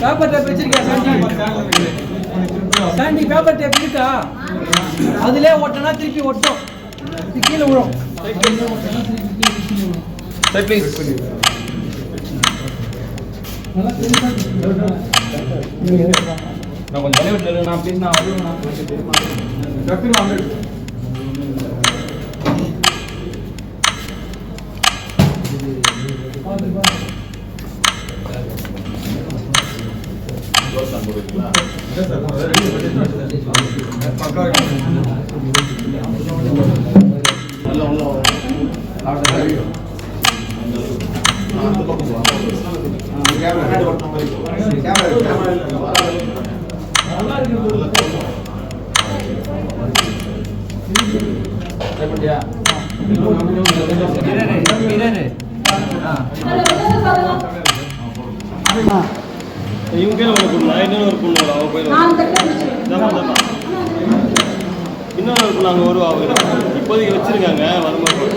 paper tape வச்சிருக்கியா Sandy paper tape இருக்கா அதுலயே திருப்பி ஒட்டும் கீழே விழும் சைட் ப்ளீஸ் நான் கொஞ்சம் தலை நான் ப்ளீஸ் நான் வருவேன் கேமரா இவங்க ஒரு பொண்ணு இன்னொரு ஒரு பொண்ணு அவ போய் இன்னொரு பொண்ணு அங்கே வருவா அவங்க இப்போதைக்கு வச்சிருக்காங்க வரும்போது